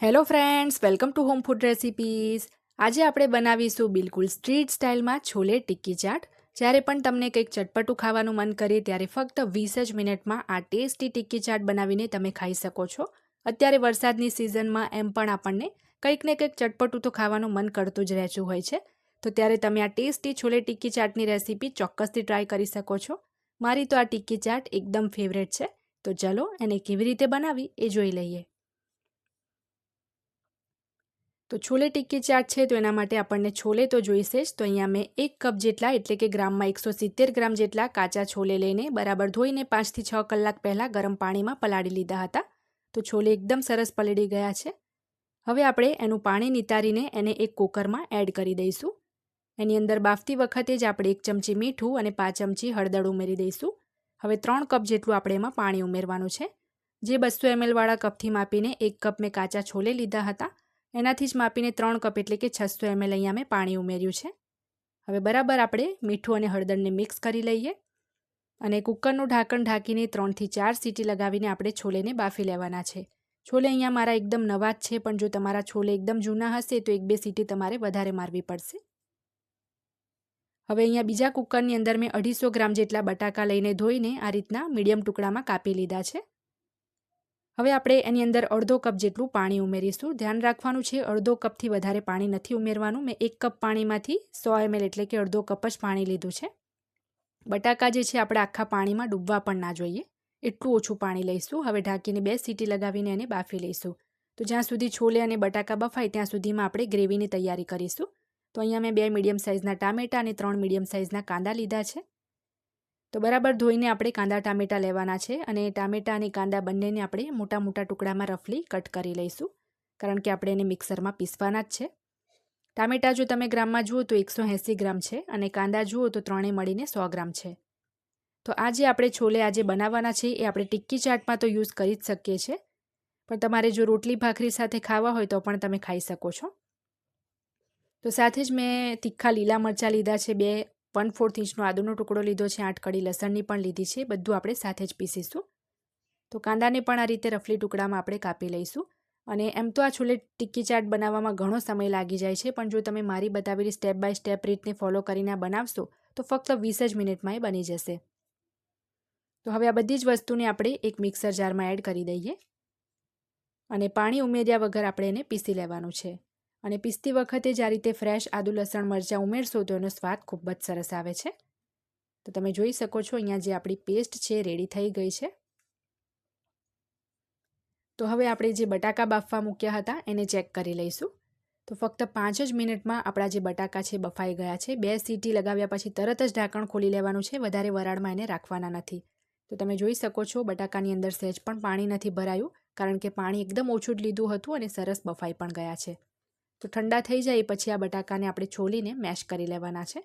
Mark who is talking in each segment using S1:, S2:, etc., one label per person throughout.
S1: Hello friends welcome to home food recipes આજે આપણે બનાવીશું બિલકુલ સ્ટ્રીટ સ્ટાઇલમાં છોલે ટિક્કી ચાટ. જ્યારે પણ તમને કંઈક ચટપટું ખાવાનું મન કરે, ત્યારે ફક્ત વીસ જ મિનિટમાં આ ટેસ્ટી ટિક્કી ચાટ બનાવીને તમે ખાઈ શકો છો. અત્યારે વરસાદની સિઝનમાં એમ પણ આપણને કંઈક ને કંઈક ચટપટું તો ખાવાનું મન કરતું જ રહેતું હોય છે. તો ત્યારે તમે આ ટેસ્ટી છોલે ટિક્કી ચાટની રેસીપી ચોક્કસથી ટ્રાય કરી શકો છો. મારી તો આ ટિક્કી ચાટ એકદમ ફેવરેટ છે. તો ચલો એને કેવી રીતે બનાવી એ જોઈ લઈએ. તો છોલે ટિક્કી ચાટ છે તો એના માટે આપણને છોલે તો જોઈશે જ. તો અહીંયા મેં એક કપ જેટલા, એટલે કે ગ્રામમાં એકસો સિત્તેર ગ્રામ જેટલા કાચા છોલે લઈને બરાબર ધોઈને પાંચથી છ કલાક પહેલાં ગરમ પાણીમાં પલાળી લીધા હતા. તો છોલે એકદમ સરસ પલળી ગયા છે. હવે આપણે એનું પાણી નિતારીને એને એક કુકરમાં એડ કરી દઈશું. એની અંદર બાફતી વખતે જ આપણે એક ચમચી મીઠું અને પાંચ ચમચી હળદર ઉમેરી દઈશું. હવે ત્રણ કપ જેટલું આપણે એમાં પાણી ઉમેરવાનું છે. જે બસો એમએલવાળા કપથી માપીને એક કપ મેં કાચા છોલે લીધા હતા. એનાથી જ માપીને ત્રણ કપ એટલે કે છસો એમએલ અહીંયા મેં પાણી ઉમેર્યું છે. હવે બરાબર આપણે મીઠું અને હળદરને મિક્સ કરી લઈએ અને કુકરનું ઢાંકણ ઢાંકીને ત્રણથી ચાર સીટી લગાવીને આપણે છોલેને બાફી લેવાના છે. છોલે અહીંયા મારા એકદમ નવા જ છે, પણ જો તમારા છોલે એકદમ જૂના હશે તો એક બે સીટી તમારે વધારે મારવી પડશે. હવે અહીંયા બીજા કુકરની અંદર મેં અઢીસો ગ્રામ જેટલા બટાકા લઈને ધોઈને આ રીતના મીડિયમ ટુકડામાં કાપી લીધા છે. હવે આપણે એની અંદર અડધો કપ જેટલું પાણી ઉમેરીશું. ધ્યાન રાખવાનું છે, અડધો કપથી વધારે પાણી નથી ઉમેરવાનું. મેં એક કપ પાણીમાંથી સો એમએલ એટલે કે અડધો કપ જ પાણી લીધું છે. બટાકા જે છે, આપણે આખા પાણીમાં ડૂબવા પણ ના જોઈએ. એટલું ઓછું પાણી લઈશું. હવે ઢાંકીને બે સીટી લગાવીને એને બાફી લઈશું. તો જ્યાં સુધી છોલે અને બટાકા બફાય, ત્યાં સુધીમાં આપણે ગ્રેવીની તૈયારી કરીશું. તો અહીંયા મેં બે મીડિયમ સાઇઝના ટામેટા અને ત્રણ મીડિયમ સાઇઝના કાંદા લીધા છે. તો બરાબર ધોઈને આપણે કાંદા ટામેટાં લેવાના છે અને ટામેટાં અને કાંદા બંનેને આપણે મોટા મોટા ટુકડામાં રફલી કટ કરી લઈશું, કારણ કે આપણે એને મિક્સરમાં પીસવાના જ છે. ટામેટાં જો તમે ગ્રામમાં જુઓ તો એકસો એંસી ગ્રામ છે અને કાંદા જુઓ તો ત્રણેય મળીને સો ગ્રામ છે. તો આ જે આપણે છોલે આજે બનાવવાના છે એ આપણે ટિક્કી ચાટમાં તો યુઝ કરી જ શકીએ છીએ, પણ તમારે જો રોટલી ભાખરી સાથે ખાવા હોય તો પણ તમે ખાઈ શકો છો. તો સાથે જ મેં તીખા લીલા મરચાં લીધા છે બે વન ફોર્થ ઇંચનો આદુનો ટુકડો લીધો છે, આઠ કડી લસણની પણ લીધી છે, બધું આપણે સાથે જ પીસીશું. તો કાંદાને પણ આ રીતે રફલી ટુકડામાં આપણે કાપી લઈશું. અને એમ તો આ છોલે ટિક્કી ચાટ બનાવવામાં ઘણો સમય લાગી જાય છે, પણ જો તમે મારી બતાવેલી સ્ટેપ બાય સ્ટેપ રીતને ફોલો કરીને બનાવશો, તો ફક્ત વીસ જ મિનિટમાં એ બની જશે. તો હવે આ બધી જ વસ્તુને આપણે એક મિક્સર જારમાં એડ કરી દઈએ. અને પાણી ઉમેર્યા વગર આપણે એને પીસી લેવાનું છે. અને પીસતી વખતે જ રીતે ફ્રેશ આદુ લસણ મરચાં ઉમેરશો, તો એનો સ્વાદ ખૂબ જ સરસ આવે છે. તો તમે જોઈ શકો છો, અહીંયા જે આપણી પેસ્ટ છે રેડી થઈ ગઈ છે. તો હવે આપણે જે બટાકા બાફવા મૂક્યા હતા, એને ચેક કરી લઈશું. તો ફક્ત પાંચ જ મિનિટમાં આપણા જે બટાકા છે, બફાઈ ગયા છે. બે સીટી લગાવ્યા પછી તરત જ ઢાંકણ ખોલી લેવાનું છે, વધારે વરાળમાં એને રાખવાના નથી. તો તમે જોઈ શકો છો, બટાકાની અંદર સહેજ પણ પાણી નથી ભરાયું, કારણ કે પાણી એકદમ ઓછું જ લીધું હતું અને સરસ બફાઈ પણ ગયા છે. તો ઠંડા થઈ જાય પછી આ બટાકાને આપણે છોલીને મેશ કરી લેવાના છે.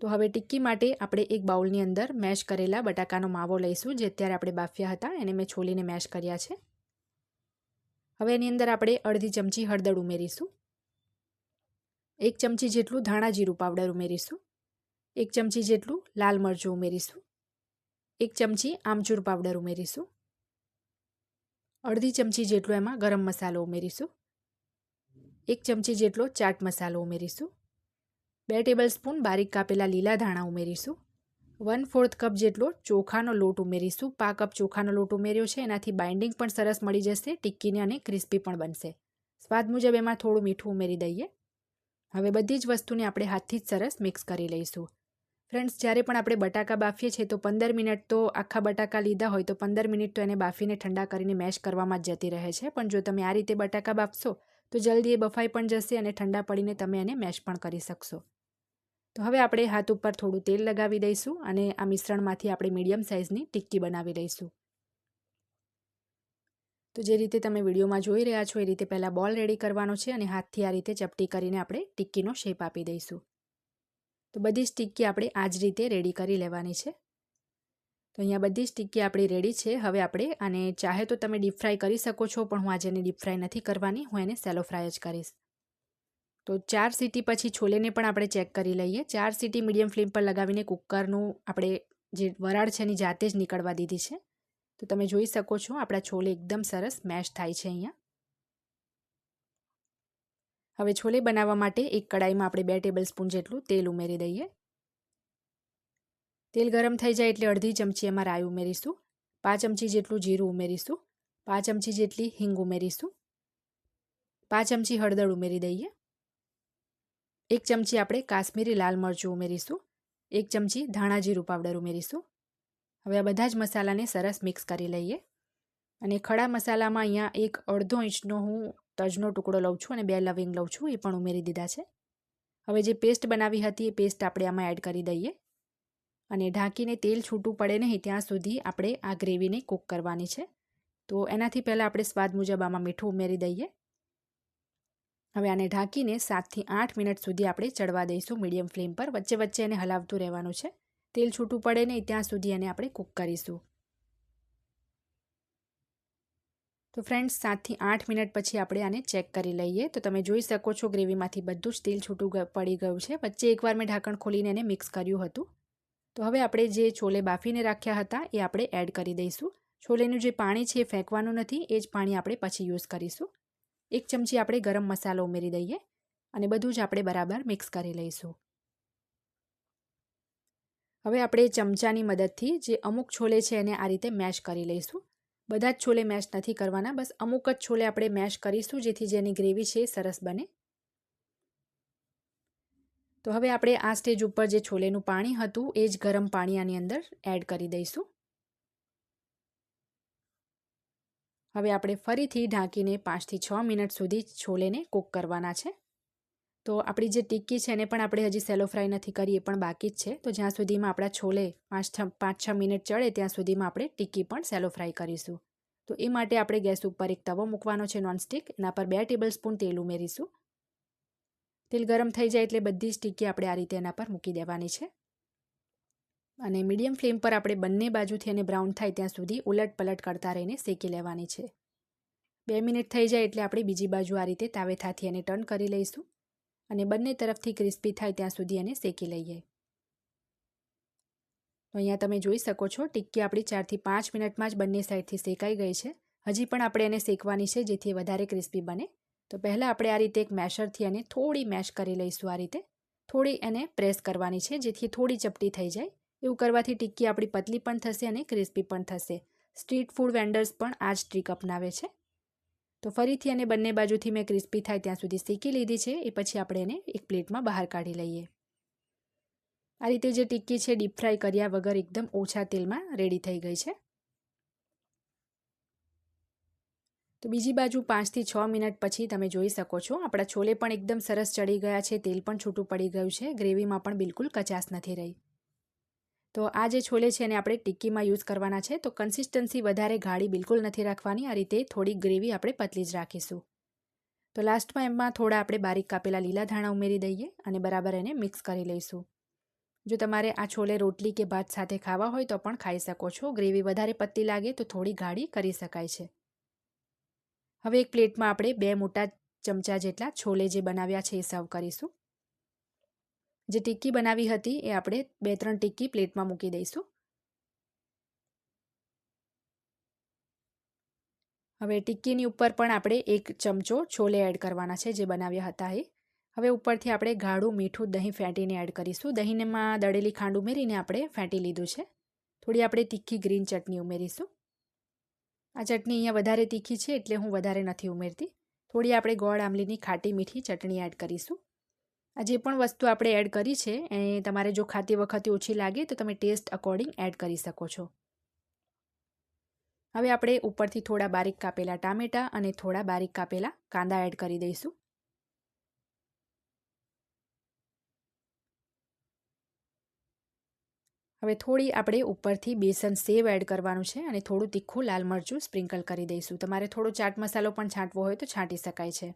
S1: તો હવે ટિક્કી માટે આપણે એક બાઉલની અંદર મેશ કરેલા બટાકાનો માવો લઈશું, જે અત્યારે આપણે બાફ્યા હતા, એને મેં છોલીને મેશ કર્યા છે. હવે એની અંદર આપણે અડધી ચમચી હળદર ઉમેરીશું. એક ચમચી જેટલું ધાણા જીરું પાવડર ઉમેરીશું. એક ચમચી જેટલું લાલ મરચું ઉમેરીશું. એક ચમચી આમચૂર પાવડર ઉમેરીશું. અડધી ચમચી જેટલો એમાં ગરમ મસાલો ઉમેરીશું. એક ચમચી જેટલો ચાટ મસાલો ઉમેરીશું. બે ટેબલ સ્પૂન બારીક કાપેલા લીલા ધાણા ઉમેરીશું. વન ફોર્થ કપ જેટલો ચોખાનો લોટ ઉમેરીશું. પા કપ ચોખાનો લોટ ઉમેર્યો છે. એનાથી બાઇન્ડિંગ પણ સરસ મળી જશે, ટિક્કીને અને ક્રિસ્પી પણ બનશે. સ્વાદ મુજબ એમાં થોડું મીઠું ઉમેરી દઈએ. હવે બધી જ વસ્તુને આપણે હાથથી જ સરસ મિક્સ કરી લઈશું. ફ્રેન્ડ્સ, જ્યારે પણ આપણે બટાકા બાફીએ છીએ, તો પંદર મિનિટ તો આખા બટાકા લીધા હોય, તો પંદર મિનિટ તો એને બાફીને ઠંડા કરીને મેશ કરવામાં જ જતી રહે છે. પણ જો તમે આ રીતે બટાકા બાફશો, તો જલ્દી એ બફાઈ પણ જશે અને ઠંડા પડીને તમે એને મેશ પણ કરી શકશો. તો હવે આપણે હાથ ઉપર થોડું તેલ લગાવી દઈશું અને આ મિશ્રણમાંથી આપણે મીડિયમ સાઇઝની ટિક્કી બનાવી લઈશું તો જે રીતે તમે વિડીયોમાં જોઈ રહ્યા છો, એ રીતે પહેલાં બોલ રેડી કરવાનો છે અને હાથથી આ રીતે ચપટી કરીને આપણે ટિક્કીનો શેપ આપી દઈશું. તો બધી જ ટિક્કી આપણે આ જ રીતે રેડી કરી લેવાની છે. તો અહીંયા બધી જ ટિક્કી આપણી રેડી છે. હવે આપણે આને ચાહે તો તમે ડીપ ફ્રાય કરી શકો છો, પણ હું આજે એને ડીપ ફ્રાય નથી કરવાની. હું એને સેલો ફ્રાય જ કરીશ. તો ચાર સીટી પછી છોલેને પણ આપણે ચેક કરી લઈએ. ચાર સીટી મીડિયમ ફ્લેમ પર લગાવીને કુકરનું આપણે જે વરાળ છે એની જાતે જ નીકળવા દીધી છે. તો તમે જોઈ શકો છો, આપણા છોલે એકદમ સરસ મેશ થાય છે અહીંયા. હવે છોલે બનાવવા માટે એક કડાઈમાં આપણે બે ટેબલ સ્પૂન જેટલું તેલ ઉમેરી દઈએ. તેલ ગરમ થઈ જાય એટલે અડધી ચમચી એમાં રાઈ ઉમેરીશું. પાંચ ચમચી જેટલું જીરું ઉમેરીશું. પાંચ ચમચી જેટલી હિંગ ઉમેરીશું. પાંચ ચમચી હળદર ઉમેરી દઈએ. એક ચમચી આપણે કાશ્મીરી લાલ મરચું ઉમેરીશું. એક ચમચી ધાણા જીરું પાવડર ઉમેરીશું. હવે આ બધા જ મસાલાને સરસ મિક્સ કરી લઈએ. અને ખડા મસાલામાં અહીંયા એક અડધો ઇંચનો હું તજનો ટુકડો લઉં છું અને બે લવિંગ લઉં છું, એ પણ ઉમેરી દીધા છે. હવે જે પેસ્ટ બનાવી હતી, એ પેસ્ટ આપણે આમાં એડ કરી દઈએ. અને ઢાંકીને તેલ છૂટું પડે નહીં, ત્યાં સુધી આપણે આ ગ્રેવીને કૂક કરવાની છે. તો એનાથી પહેલાં આપણે સ્વાદ મુજબ આમાં મીઠું ઉમેરી દઈએ. હવે આને ઢાંકીને સાતથી આઠ મિનિટ સુધી આપણે ચડવા દઈશું મીડિયમ ફ્લેમ પર, વચ્ચે વચ્ચે એને હલાવતું રહેવાનું છે. તેલ છૂટું પડે નહીં, ત્યાં સુધી એને આપણે કૂક કરીશું. તો ફ્રેન્ડ્સ સાતથી આઠ મિનિટ પછી આપણે આને ચેક કરી લઈએ. તો તમે જોઈ શકો છો ગ્રેવીમાંથી બધું જ તેલ છૂટું પડી ગયું છે. વચ્ચે એકવાર મેં ઢાંકણ ખોલીને એને મિક્સ કર્યું હતું. તો હવે આપણે જે છોલે બાફીને રાખ્યા હતા એ આપણે એડ કરી દઈશું. છોલેનું જે પાણી છે એ ફેંકવાનું નથી, એ જ પાણી આપણે પછી યુઝ કરીશું. એક ચમચી આપણે ગરમ મસાલો ઉમેરી દઈએ અને બધું જ આપણે બરાબર મિક્સ કરી લઈશું. હવે આપણે ચમચાની મદદથી જે અમુક છોલે છે એને આ રીતે મેશ કરી લઈશું. બધા જ છોલે મેશ નથી કરવાના. બસ અમુક જ છોલે આપણે મેશ કરીશું, જેથી જેની ગ્રેવી છે સરસ બને. તો હવે આપણે આ સ્ટેજ ઉપર જે છોલેનું પાણી હતું, એ જ ગરમ પાણી આની અંદર એડ કરી દઈશું. હવે આપણે ફરીથી ઢાંકીને પાંચથી છ મિનિટ સુધી છોલેને કૂક કરવાના છે. તો આપણી જે ટિક્કી છે એને પણ આપણે હજી સેલો ફ્રાય નથી કરી, એ પણ બાકી જ છે. તો જ્યાં સુધીમાં આપણા છોલે પાંચ છ પાંચ છ મિનિટ ચડે, ત્યાં સુધીમાં આપણે ટિક્કી પણ સેલો ફ્રાય કરીશું. તો એ માટે આપણે ગેસ ઉપર એક તવો મૂકવાનો છે નોનસ્ટિક એના પર બે ટેબલ સ્પૂન તેલ ઉમેરીશું. તેલ ગરમ થઈ જાય એટલે બધી જ ટિક્કી આપણે આ રીતે એના પર મૂકી દેવાની છે. અને મીડિયમ ફ્લેમ પર આપણે બંને બાજુથી એને બ્રાઉન થાય ત્યાં સુધી ઉલટ પલટ કરતા રહીને શેકી લેવાની છે. બે મિનિટ થઈ જાય એટલે આપણે બીજી બાજુ આ રીતે તાવેથાથી એને ટર્ન કરી લઈશું. અને બંને તરફથી ક્રિસ્પી થાય ત્યાં સુધી એને શેકી લઈએ. તો અહીંયા તમે જોઈ શકો છો, ટિક્કી આપણી ચારથી પાંચ મિનિટમાં જ બંને સાઈડથી શેકાઈ ગઈ છે. હજી પણ આપણે એને શેકવાની છે, જેથી વધારે ક્રિસ્પી બને. તો પહેલાં આપણે આ રીતે એક મેશરથી એને થોડી મેશ કરી લઈશું આ રીતે. થોડી એને પ્રેસ કરવાની છે, જેથી થોડી ચપટી થઈ જાય. એવું કરવાથી ટિક્કી આપણી પતલી પણ થશે અને ક્રિસ્પી પણ થશે. સ્ટ્રીટ ફૂડ વેન્ડર્સ પણ આ જ ટ્રીક અપનાવે છે. તો ફરીથી એને બંને બાજુથી મેં ક્રિસ્પી થાય ત્યાં સુધી શેકી લીધી છે. એ પછી આપણે એને એક પ્લેટમાં બહાર કાઢી લઈએ. આ રીતે જે ટિક્કી છે, ડીપ ફ્રાય કર્યા વગર એકદમ ઓછા તેલમાં રેડી થઈ ગઈ છે. તો બીજી બાજુ પાંચથી છ મિનિટ પછી તમે જોઈ શકો છો, આપણા છોલે પણ એકદમ સરસ ચડી ગયા છે. તેલ પણ છૂટું પડી ગયું છે. ગ્રેવીમાં પણ બિલકુલ કચાશ નથી રહી. તો આ જે છોલે છે એને આપણે ટિક્કીમાં યુઝ કરવાના છે, તો કન્સિસ્ટન્સી વધારે ગાળી બિલકુલ નથી રાખવાની. આ રીતે થોડી ગ્રેવી આપણે પતલી જ રાખીશું. તો લાસ્ટમાં એમાં થોડા આપણે બારીક કાપેલા લીલા ધાણા ઉમેરી દઈએ અને બરાબર એને મિક્સ કરી લઈશું. જો તમારે આ છોલે રોટલી કે ભાત સાથે ખાવા હોય તો પણ ખાઈ શકો છો. ગ્રેવી વધારે પતલી લાગે તો થોડી ગાળી કરી શકાય છે. હવે એક પ્લેટમાં આપણે બે મોટા ચમચા જેટલા છોલે જે બનાવ્યા છે એ સર્વ કરીશું. જે ટિક્કી બનાવી હતી એ આપણે બે ત્રણ ટિક્કી પ્લેટમાં મૂકી દઈશું. હવે ટિક્કીની ઉપર પણ આપણે એક ચમચો છોલે એડ કરવાના છે જે બનાવ્યા હતા એ. હવે ઉપરથી આપણે ગાઢું મીઠું દહીં ફેંટીને એડ કરીશું. દહીંમાં દળેલી ખાંડ ઉમેરીને આપણે ફેંટી લીધું છે. થોડી આપણે તીખી ગ્રીન ચટણી ઉમેરીશું. આ ચટણી અહીંયા વધારે તીખી છે એટલે હું વધારે નથી ઉમેરતી. થોડી આપણે ગોળ આંબલીની ખાટી મીઠી ચટણી એડ કરીશું. આ જે પણ વસ્તુ આપણે એડ કરી છે, એ તમારે જો ખાતી વખતે ઓછી લાગે, તો તમે ટેસ્ટ અકોર્ડિંગ એડ કરી શકો છો. હવે આપણે ઉપરથી થોડા બારીક કાપેલા ટામેટાં અને થોડા બારીક કાપેલા કાંદા એડ કરી દઈશું. હવે થોડી આપણે ઉપરથી બેસન સેવ એડ કરવાનું છે અને થોડું તીખું લાલ મરચું સ્પ્રિંકલ કરી દઈશું. તમારે થોડો ચાટ મસાલો પણ છાંટવો હોય તો છાંટી શકાય છે.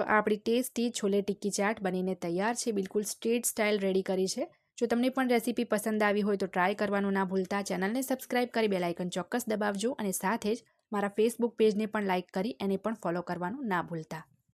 S1: તો આપણી ટેસ્ટી છોલે ટિક્કી ચાટ બનીને તૈયાર છે. બિલકુલ સ્ટ્રીટ સ્ટાઇલ રેડી કરી છે. જો તમને પણ રેસીપી પસંદ આવી હોય તો ટ્રાય કરવાનું ના ભૂલતા. ચેનલને સબસ્ક્રાઇબ કરી બેલાઇકન ચોક્કસ દબાવજો અને સાથે જ મારા ફેસબુક પેજને પણ લાઇક કરી એને પણ ફોલો કરવાનું ના ભૂલતા.